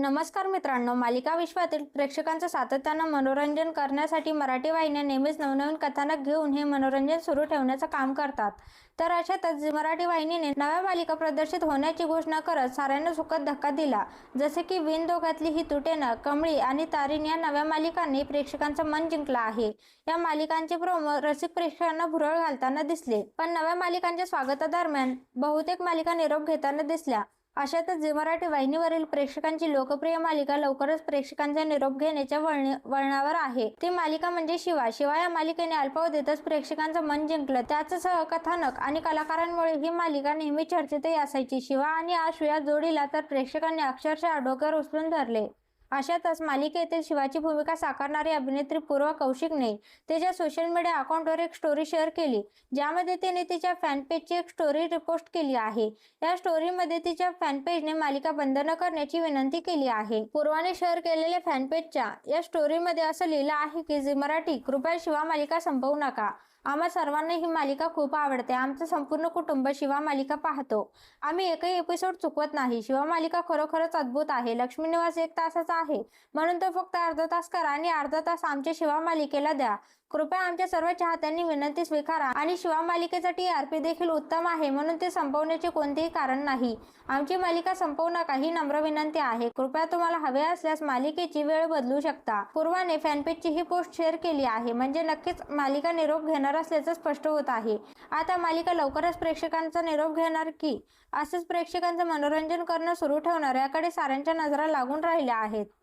नमस्कार मित्रांनो मालिका विश्वातील प्रेक्षकांचं सातत्यानं मनोरंजन करण्यासाठी मराठी वाहिन्या नेहमीच नवनवीन कथानक घेऊन हे मनोरंजन सुरू ठेवण्याचं काम करतात. तर अशातच मराठी वाहिनीने नव्या मालिका प्रदर्शित होण्याची घोषणा करत साऱ्यांना सुखद धक्का दिला. जसे की विन दोघातली ही तुटेनं कमळी आणि तारीण या नव्या मालिकांनी प्रेक्षकांचं मन जिंकलं आहे. या मालिकांचे प्रोमो रसिक प्रेक्षकांना भुरळ घालताना दिसले. पण नव्या मालिकांच्या स्वागतादरम्यान बहुतेक मालिका निरोप घेताना दिसल्या. अशातच जे मराठी वाहिनीवरील प्रेक्षकांची लोकप्रिय मालिका लवकरच प्रेक्षकांचा निरोप घेण्याच्या वळणावर आहे. ती मालिका म्हणजे शिवा. शिवा या मालिकेने अल्पावधीतच प्रेक्षकांचं मन जिंकलं. त्याच सहकथानक आणि कलाकारांमुळे ही मालिका नेहमी चर्चेतही असायची. शिवा आणि आशु या जोडीला तर प्रेक्षकांनी अक्षरशः डोक्यावर उचलून धरले. अशातच मालिकेतील शिवाची भूमिका साकारणारी अभिनेत्री पूर्वा कौशिकने तिच्या सोशल मीडिया अकाउंटवर एक स्टोरी शेअर केली. ज्यामध्ये तिने तिच्या फॅनपेजची एक स्टोरी रिपोस्ट केली आहे. या स्टोरीमध्ये तिच्या फॅनपेजने मालिका बंद न करण्याची विनंती केली आहे. पूर्वाने शेअर केलेल्या फॅनपेजच्या या स्टोरीमध्ये असं लिहिलं आहे की जी मराठी कृपया शिवा मालिका संपवू नका. आम्हा सर्वांना ही मालिका खूप आवडते. आमचं संपूर्ण कुटुंब शिवा मालिका पाहतो. आम्ही एकही एपिसोड चुकवत नाही. शिवा मालिका खरोखरच अद्भुत आहे. लक्ष्मी निवास एक तासाचा आहे. म्हणून तो फक्त अर्धा तास करा आणि अर्धा तास आमच्या शिवा मालिकेला द्या. कृपया आमच्या सर्व चाहत्यांनी विनंती स्वीकारा आणि शिवा मालिकेचा टी आर पी देखील उत्तम आहे म्हणून ते संपवण्याचे कोणतेही कारण नाही. आमची मालिका संपवू नका ही नम्र विनंती आहे. कृपया तुम्हाला हवे असल्यास मालिकेची वेळ बदलू शकता. पूर्वाने फॅनपेजची ही पोस्ट शेअर केली आहे. म्हणजे नक्कीच मालिका निरोप घेणार असल्याचं स्पष्ट होत आहे. आता मालिका लवकरच प्रेक्षकांचा निरोप घेणार की? असंच प्रेक्षकांचं मनोरंजन करणं सुरू ठेवणार याकडे साऱ्यांच्या नजरा लागून राहिल्या आहेत.